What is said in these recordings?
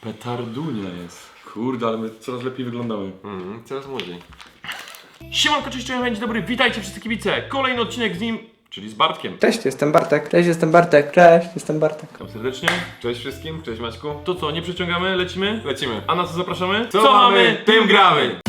Petardunia jest. Kurde, ale my coraz lepiej wyglądamy. Mhm, coraz młodziej. Siemanko, cześć, cześć, dzień dobry, witajcie wszyscy kibice. Kolejny odcinek z nim, czyli z Bartkiem. Cześć, jestem Bartek. Cześć, jestem Bartek. Cześć, jestem Bartek. Witam serdecznie. Cześć wszystkim, cześć Maćku. To co, nie przeciągamy, lecimy? Lecimy. A na co zapraszamy? Co mamy, tym gramy.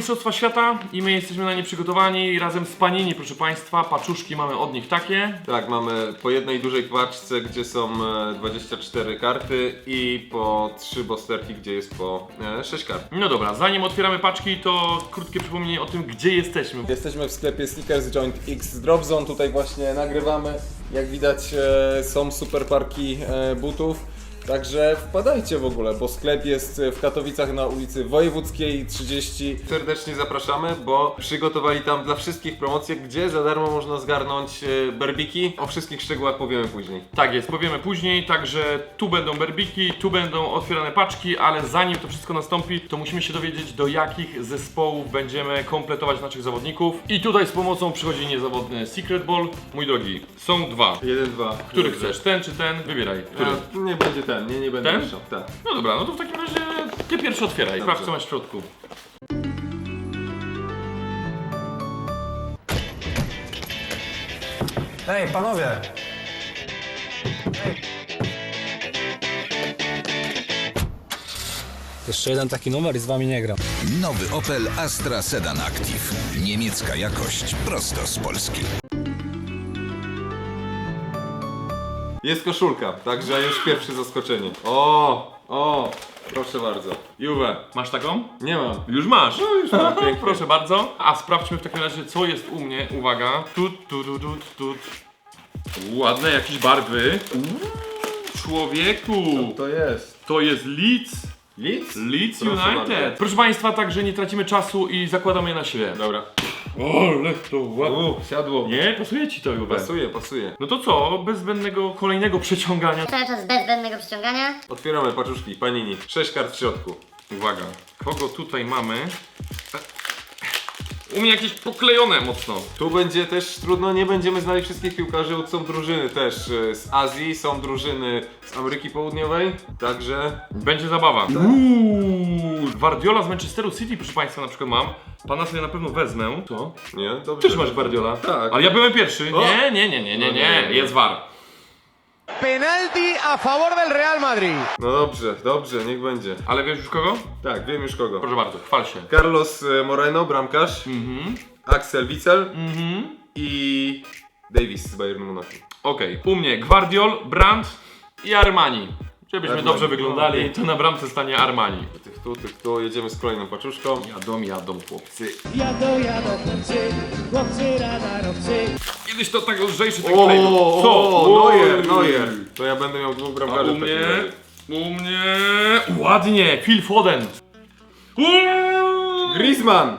Mistrzostwa Świata i my jesteśmy na nie przygotowani razem z Panini, proszę Państwa. Paczuszki mamy od nich takie. Tak, mamy po jednej dużej paczce, gdzie są e, 24 karty i po 3 bosterki, gdzie jest po e, 6 kart. No dobra, zanim otwieramy paczki, to krótkie przypomnienie o tym, gdzie jesteśmy. Jesteśmy w sklepie Sneakers Joint X z Drop Zone, tutaj właśnie nagrywamy. Jak widać e, są super parki e, butów. Także wpadajcie w ogóle, bo sklep jest w Katowicach na ulicy Wojewódzkiej 30. Serdecznie zapraszamy, bo przygotowali tam dla wszystkich promocje, gdzie za darmo można zgarnąć e, berbiki. O wszystkich szczegółach powiemy później. Tak jest, powiemy później, także tu będą berbiki, tu będą otwierane paczki, ale zanim to wszystko nastąpi, to musimy się dowiedzieć do jakich zespołów będziemy kompletować naszych zawodników. I tutaj z pomocą przychodzi niezawodny Secret Ball. Mój drogi, są dwa. Jeden, dwa. Który chcesz, ten czy ten? Wybieraj. Który? A, nie będzie ten, nie, nie będę Ten? mieszał. Tak. No dobra, no to w takim razie ty pierwszy otwieraj, sprawdź co masz w środku. Ej, panowie! Jeszcze jeden taki numer i z wami nie gram. Nowy Opel Astra Sedan Active. Niemiecka jakość prosto z Polski. Jest koszulka, także już pierwsze zaskoczenie. O, o, proszę bardzo. Juve. Masz taką? Nie mam. Już masz. No już mam, pięknie. Proszę bardzo. A sprawdźmy w takim razie, co jest u mnie. Uwaga. Tut, tut, tut, tut, tut. Ładne jakieś barwy. Uuu, człowieku. To jest. To jest Leeds. Leeds? Leeds Proszę United. bardzo. Proszę Państwa, także nie tracimy czasu i zakładamy je na siebie. Dobra. O, ale to ładnie. U, siadło. Nie, pasuje Ci to, Juve. Pasuje, pasuje. No to co, bez zbędnego kolejnego przeciągania. Cały czas bez zbędnego przyciągania. Otwieramy paczuszki, panini. Sześć kart w środku. Uwaga, kogo tutaj mamy? U mnie jakieś poklejone mocno. Tu będzie też trudno, nie będziemy znali wszystkich piłkarzy, bo są drużyny też e, z Azji, są drużyny z Ameryki Południowej, także Będzie zabawa. Uuu, Guardiola z Manchesteru City, proszę Państwa, na przykład mam. Pana sobie na pewno wezmę. Co? nie, dobrze. Też masz Guardiola? Tak. Ale ja byłem pierwszy. O! Nie, nie, nie, nie, nie, No nie, nie. nie. Jest war. Penalti a favor del Real Madrid. No dobrze, dobrze, niech będzie. Ale wiesz już kogo? Tak, wiem już kogo. Proszę bardzo, chwal się. Carlos e, Moreno, bramkarz, Mhm, Axel Witsel mhm. i Davis z Bayernu Monachium. Okej, u mnie Guardiol, Brandt i Armani. Żebyśmy Armani. dobrze wyglądali, to na bramce stanie Armani. Tych tu, tych tu, jedziemy z kolejną paczuszką. Jadą, jadą chłopcy. Jadą, jadą chłopcy, chłopcy radarowcy. Kiedyś to tak lżejszy ten klej był. o, Oj. Neuer, Neuer. To ja będę miał dwóch A bramkarzy u w takim mnie, razie. u mnie, ładnie, Phil Foden. Uuu, Griezmann!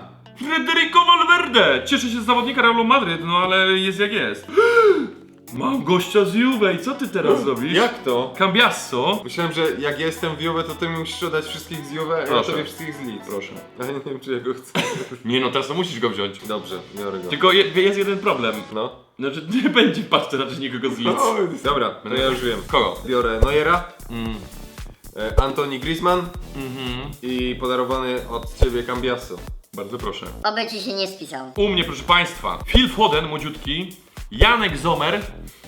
Federico Valverde. Cieszę się z zawodnika Realu Madryt, no ale jest jak jest. Mam gościa z Juve i co ty teraz zrobisz? Jak to? Cambiasso. Myślałem, że jak ja jestem w Juve, to ty mi musisz oddać wszystkich z Juve, a ja Proszę. tobie wszystkich z Leeds. Proszę. Ale nie wiem, czy ja go chcę. Nie no, teraz to musisz go wziąć. Dobrze, biorę go. Tylko je, jest jeden problem. No. Znaczy, nie będzie patrzeć raczej nikogo z Leeds. Dobra, to ja już wiem. Kogo? Biorę Neuera, Mm. e, Antoni Griezmann Mhm. i podarowany od ciebie Cambiasso. Bardzo proszę. Oby ci się nie spisał. U mnie, proszę Państwa, Phil Foden, młodziutki, Janek Zomer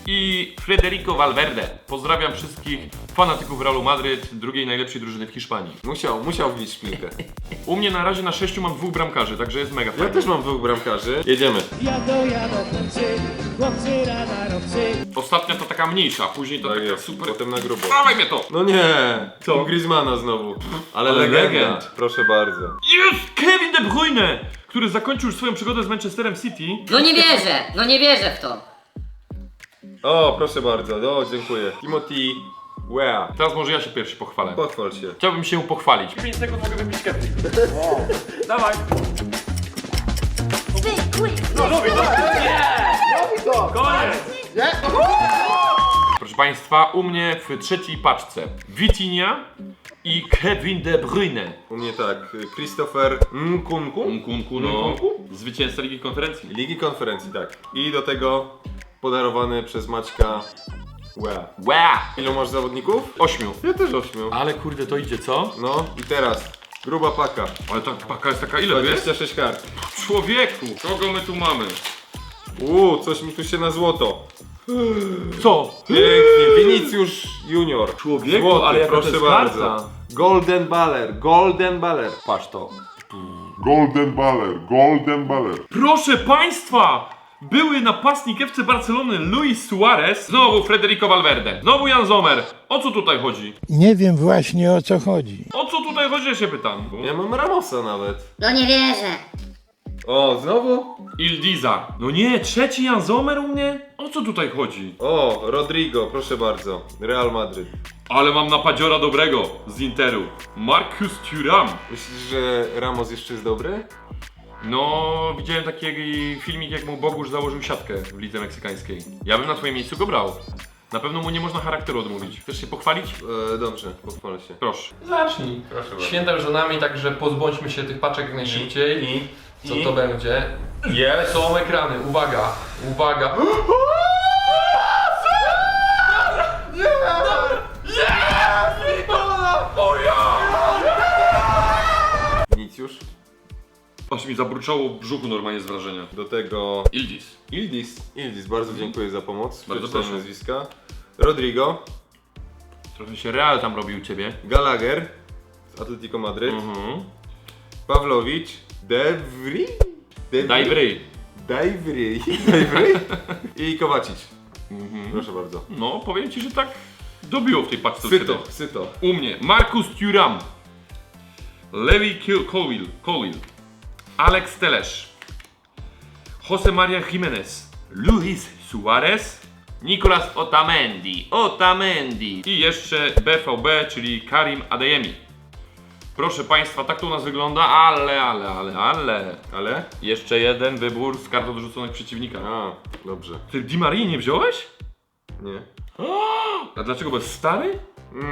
i Federico Valverde. Pozdrawiam wszystkich fanatyków Realu Madryt, drugiej najlepszej drużyny w Hiszpanii. Musiał, musiał wbić szpilkę. U mnie na razie na sześciu mam dwóch bramkarzy, także jest mega Ja fajnie. też mam dwóch bramkarzy. Jedziemy. Jadą, jadą chłopcy, chłopcy radarowcy. Ostatnia to taka mniejsza, później to Tak taka jest, super... potem na grubo. Dawaj mnie to! No nie! Co? U Griezmana znowu. Ale, Ale legenda. legend. Proszę bardzo. Jest Kevin De Bruyne, który zakończył już swoją przygodę z Manchesterem City. No nie wierzę, no nie wierzę w to. O, proszę bardzo. O, dziękuję. Timothy Wea. Teraz może ja się pierwszy pochwalę. Pochwal się. Chciałbym się pochwalić. 5 sekund mogę wybić Kevin. Dawaj. No robi to! Koniec! Proszę Państwa, u mnie w trzeciej paczce Vitinha i Kevin De Bruyne. U mnie tak. Christopher Nkunku. Nkunku, no. Nkunku? Zwycięzca Ligi Konferencji. Ligi Konferencji, tak. I do tego podarowany przez Maćka Łea. Ła! Ilu masz zawodników? Ośmiu. Ja też ośmiu. Ale kurde, to idzie, co? No i teraz, gruba paka. Ale ta paka jest taka ile, wiesz? 26 kart. Człowieku! Kogo my tu mamy? Uuu, coś mi tu się na złoto. Co? Pięknie, Vinicius Junior. Człowieku, Złoty, ale jaka to proszę jest bardzo. karta. Golden Baller, Golden Baller. Patrz to. Golden Baller, Golden Baller. Proszę Państwa! Były napastnik FC Barcelony Luis Suarez, znowu Federico Valverde, znowu Jan Zomer. O co tutaj chodzi? Nie wiem właśnie o co chodzi. O co tutaj chodzi, ja się pytam. Ja mam Ramosa nawet. No nie wierzę. O, znowu? Ildiza. No nie, trzeci Jan Zomer u mnie? O co tutaj chodzi? O, Rodrigo, proszę bardzo. Real Madryt. Ale mam napadziora dobrego z Interu. Marcus Thuram. Myślisz, że Ramos jeszcze jest dobry? No, widziałem taki filmik, jak mu Bogusz założył siatkę w lidze meksykańskiej. Ja bym na twoim miejscu go brał. Na pewno mu nie można charakteru odmówić. Chcesz się pochwalić? E, dobrze, pochwalę się. Proszę. Zacznij. Proszę bardzo. Święta już za nami, także pozbądźmy się tych paczek jak najszybciej. I? Co I? to będzie? Jest! Są ekrany, uwaga, uwaga. Vinicius. Aż mi zabruczało w brzuchu normalnie z wrażenia. Do tego Ildis. Ildis. Ildis, bardzo dziękuję za pomoc. Bardzo Przeczytałem proszę. nazwiska. Rodrigo. Trochę się Real tam robił u ciebie. Gallagher z Atletico Madryt. Mhm. Pawlowicz. Devry? Dajwry. Dajwry. I Kowacic. Mhm. Proszę bardzo. No, powiem ci, że tak dobiło w tej paczce. Syto, syto. U mnie Marcus Thuram, Levi Kil- Colwill, Colwill, Alex Telesz, Jose Maria Jimenez, Luis Suarez, Nicolas Otamendi, Otamendi i jeszcze BVB, czyli Karim Adeyemi. Proszę Państwa, tak to u nas wygląda, ale, ale, ale, ale. Ale? Jeszcze jeden wybór z kart odrzuconych przeciwnika. A, dobrze. Ty Di Marii nie wziąłeś? Nie. A dlaczego, bo jest stary?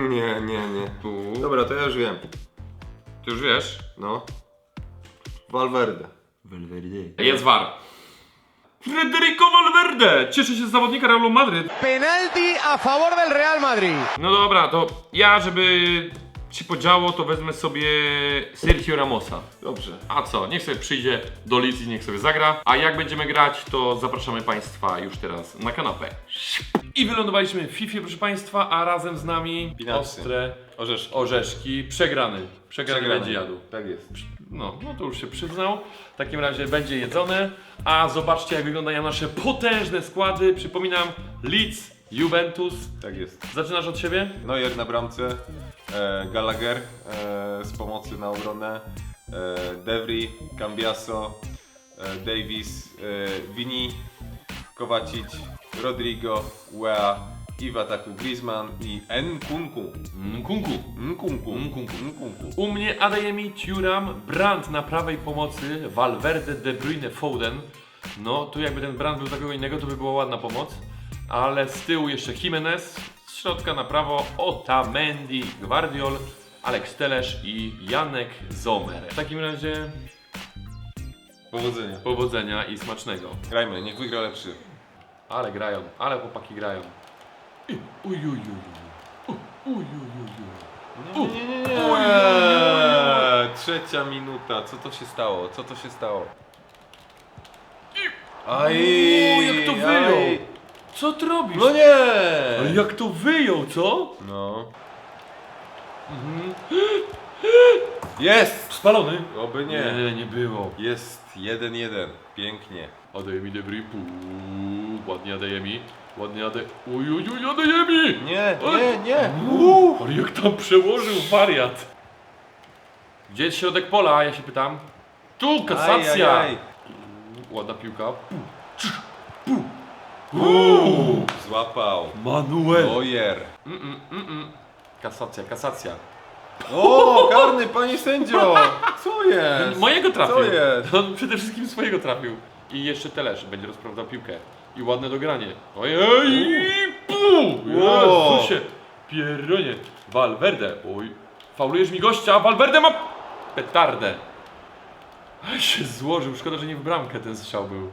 Nie, nie, nie. Tu. Dobra, to ja już wiem. Ty już wiesz. No. Valverde. Jest war. Federico Valverde! Cieszę się z zawodnika Realu Madryt. Penalti a favor del Real Madrid. No dobra, to ja, żeby ci podziało, to wezmę sobie Sergio Ramosa. Dobrze. A co, niech sobie przyjdzie do Lidz i niech sobie zagra. A jak będziemy grać, to zapraszamy Państwa już teraz na kanapę. I wylądowaliśmy w FIFA, proszę Państwa, a razem z nami Pinacy. ostre Orzeszki. orzeszki. Przegrany. Przegrany, Przegrany. będzie jadł. Tak jest. No, no to już się przyznał. W takim razie będzie jedzone. A zobaczcie, jak wyglądają nasze potężne składy. Przypominam, Leeds, Juventus. Tak jest. Zaczynasz od siebie? Neuer na bramce. E, Gallagher e, z pomocy na obronę. E, Devry, Cambiaso, e, Davis, e, Vini, Kowacic, Rodrigo, Wea i w ataku Griezmann i Nkunku. Nkunku. Nkunku. Nkunku. Nkunku. U mnie Adeyemi, Thuram, Brandt na prawej pomocy, Valverde, De Bruyne, Foden. No, tu jakby ten Brandt był dla kogo innego, to by była ładna pomoc. Ale z tyłu jeszcze Jimenez, z środka na prawo Otamendi, Guardiol, Alex Telesz i Janek Zomer. W takim razie Powodzenia. powodzenia i smacznego. Grajmy, niech wygra lepszy. Ale grają, ale chłopaki grają. I- Uj, uj, uj, uj. Uj, uj, uj, uj. Nie, nie, nie. Trzecia minuta. Co to się stało? Co to się stało? Aj, jak to wyjął! aj. Co ty robisz? No nie! Ale jak to wyjął, co? No. Jest! Spalony? Oby nie. Nie, nie było. Jest 1-1. Pięknie. Adeyemi de Bry, puu, ładnie Adeyemi, ładnie Ade... Uj, uj, uj, Adeyemi! Nie, nie, nie. Uuu, ale jak tam przełożył wariat. Gdzie jest środek pola, ja się pytam. Tu, kasacja! Aj, aj, aj. Ładna piłka. Uuu, złapał. Manuel! Neuer. Kasacja, kasacja. O, karny, panie sędzio! Co jest? Mojego trafił. Co jest? On przede wszystkim swojego trafił. I jeszcze Telesz będzie rozprawdzał piłkę. I ładne dogranie. Ojej! Pu! Wow. Jezusie! Pieronie! Valverde! Oj! Faulujesz mi gościa, Valverde ma petardę. Ale się złożył. Szkoda, że nie w bramkę ten strzał był.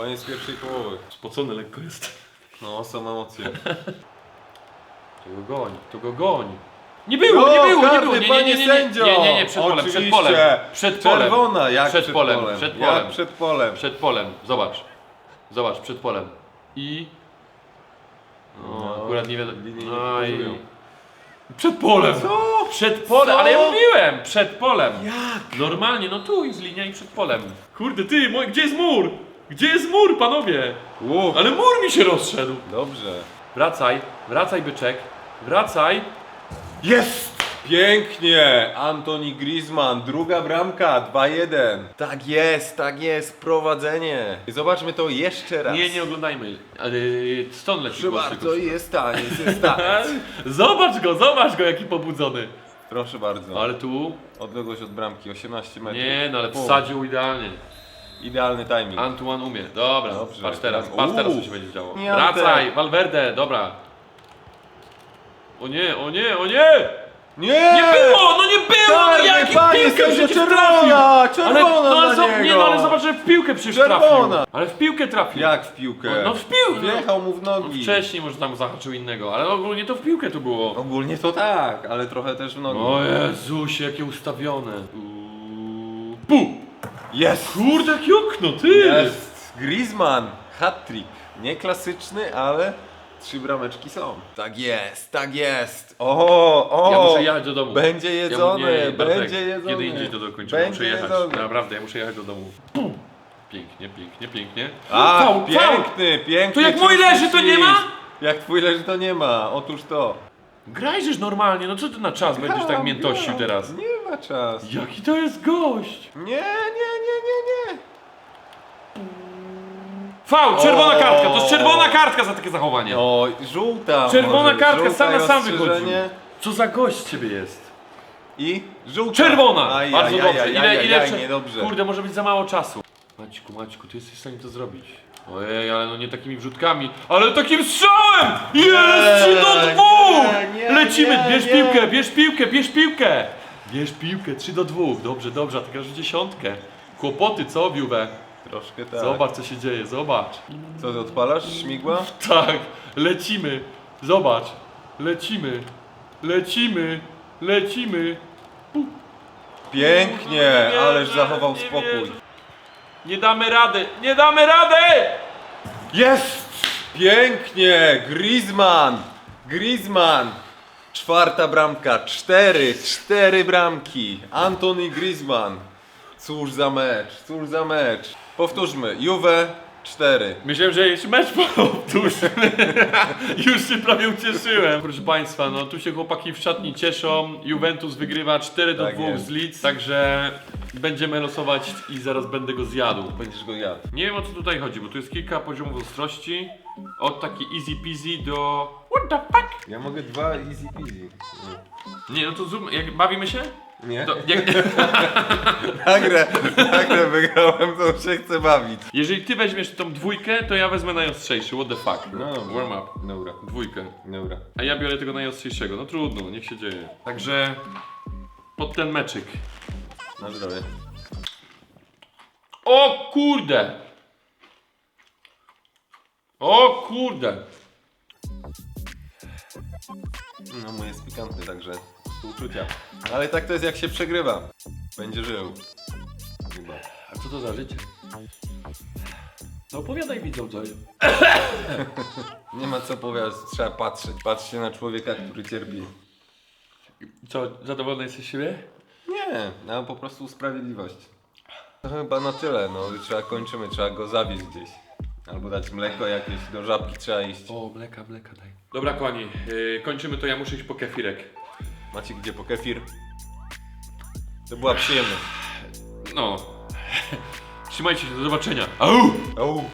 Koniec pierwszej połowy. Spocony lekko jest. No, są emocje. To go goń, to go goń. Nie było, No, nie było, nie było. Nie, nie, nie, nie, nie, nie, nie, nie, przed polem, przed polem. Przed polem. Czerwona, jak przed, przed, polem, przed polem. Jak przed polem. Przed polem, zobacz. Zobacz, przed polem. I... No, No, akurat nie wiadomo. No i... Przed polem! Co? Przed polem, ale ja mówiłem! Przed polem! Jak? Normalnie, no tu jest linia i przed polem. Kurde, ty, mój, gdzie jest mur? Gdzie jest mur, panowie? Ło, Ale mur mi się rozszedł. Dobrze. Wracaj, wracaj byczek. Wracaj. Jest! Pięknie! Antoni Griezmann, druga bramka, 2-1. Tak jest, tak jest, prowadzenie. Zobaczmy to jeszcze raz. Nie, nie oglądajmy. Ale stąd leci Proszę głos bardzo, jest taniec, jest taniec. Zobacz go, zobacz go, jaki pobudzony. Proszę bardzo. Ale tu... Odległość od bramki 18 metrów. Nie, no ale wsadził idealnie. Idealny timing. Antoine umie. Dobra, Dobrze. patrz teraz, patrz teraz co się będzie działo. Nie, Wracaj. Valverde, dobra. O nie, o nie, o nie! Nie! Nie było, no nie było, no Czarny, jaki panie piłkę sędzio, przecież czerwona! trafił! Ale, Czerwona no, ale dla zo- nie, no ale zobacz, że w piłkę przecież Czerwona! trafił. Ale w piłkę trafił. Jak w piłkę? No w piłkę. No. Wjechał mu w No, nogi. wcześniej może tam zahaczył innego, ale ogólnie to w piłkę tu było. Ogólnie to tak, ale trochę też w nogi. O Jezusie, jakie ustawione. Uuu, Pu! Jest! Kurde, jakie okno, ty! Jest! Griezmann, hat-trick. Nie klasyczny, ale trzy brameczki są. Tak jest, tak jest. O, o! Ja muszę jechać do domu. Będzie Ja mu- jedzone, nie, Bartek, będzie jedzone. Kiedy indziej to dokończymy, Będzie muszę jechać. jedzone. Naprawdę, ja muszę jechać do domu. Pum! Pięknie, pięknie, pięknie. A, Faul, piękny, piękny. To jak mój leży, to nie ma? Jak twój leży, to nie ma. Otóż to. Grajżesz normalnie, no co ty na czas będziesz tak Gram, miętościł gram. teraz? Nie ma czas. Jaki to jest gość? Nie, nie, nie, nie, nie. Faul, czerwona O! kartka, to jest czerwona kartka za takie zachowanie. O, żółta. Czerwona może. kartka, żółta sam na i sam wychodził. ostrzeżenie. Co za gość ciebie jest? I żółta. Czerwona! Aj, Bardzo aj, dobrze. aj, ile, aj, ile aj, prze- niedobrze. Kurde, może być za mało czasu. Maćku, Maćku, ty jesteś w stanie to zrobić. Ojej, ale no nie takimi wrzutkami, ale takim strzałem! Jest! 3 do 2! nie, nie, Lecimy, nie, bierz nie. piłkę, bierz piłkę, bierz piłkę! Bierz piłkę, 3 do 2. Dobrze, dobrze, a ty grasz w dziesiątkę. Kłopoty, co, Biuwe? Troszkę tak. Zobacz, co się dzieje, zobacz. Co ty odpalasz? Śmigła? Tak, lecimy. Zobacz. Lecimy. Lecimy. Lecimy. Pięknie, Nie ależ wierzę, zachował nie spokój. wierzę. Nie damy rady. Nie damy rady! Jest! Pięknie! Griezmann! Griezmann! Czwarta bramka, cztery, cztery bramki. Antony Griezmann. Cóż za mecz, cóż za mecz. Powtórzmy, Juve 4. Myślałem, że jest mecz powtórzmy. Już się prawie ucieszyłem. Proszę Państwa, no tu się chłopaki w szatni cieszą. Juventus wygrywa 4 do Tak 2 jest. z Leeds, także będziemy losować i zaraz będę go zjadł. Będziesz go jadł. Nie wiem o co tutaj chodzi, bo tu jest kilka poziomów ostrości. Od takiej easy peasy do... What the fuck? Ja mogę dwa easy peasy. Nie, no to zoom, jak bawimy się? Nie? To, jak, Nagrę, nagrę wygrałem, to się chcę bawić. jeżeli ty weźmiesz tą dwójkę, to ja wezmę najostrzejszy, what the fuck. No, Warm up. Dobra, Dwójkę. dobra. A ja biorę tego najostrzejszego. No trudno, niech się dzieje. Także pod ten meczyk. Na zdrowie. O kurde! O kurde! No mój jest pikantny, także współczucia. Ale tak to jest jak się przegrywa. Będzie żył. Chyba. A co to za życie? No opowiadaj widzom coś. Nie ma co powiadać, trzeba patrzeć. Patrzcie na człowieka, który cierpi. Co, zadowolony jesteś z siebie? Nie, no po prostu sprawiedliwość. To chyba na tyle, no trzeba kończymy, trzeba go zawieźć gdzieś. Albo dać mleko jakieś, do żabki trzeba iść. O, mleka, mleka daj. Dobra kochani, yy, kończymy to, ja muszę iść po kefirek. Macie gdzie po kefir? To była przyjemność. No. Trzymajcie się, do zobaczenia. Au! Au.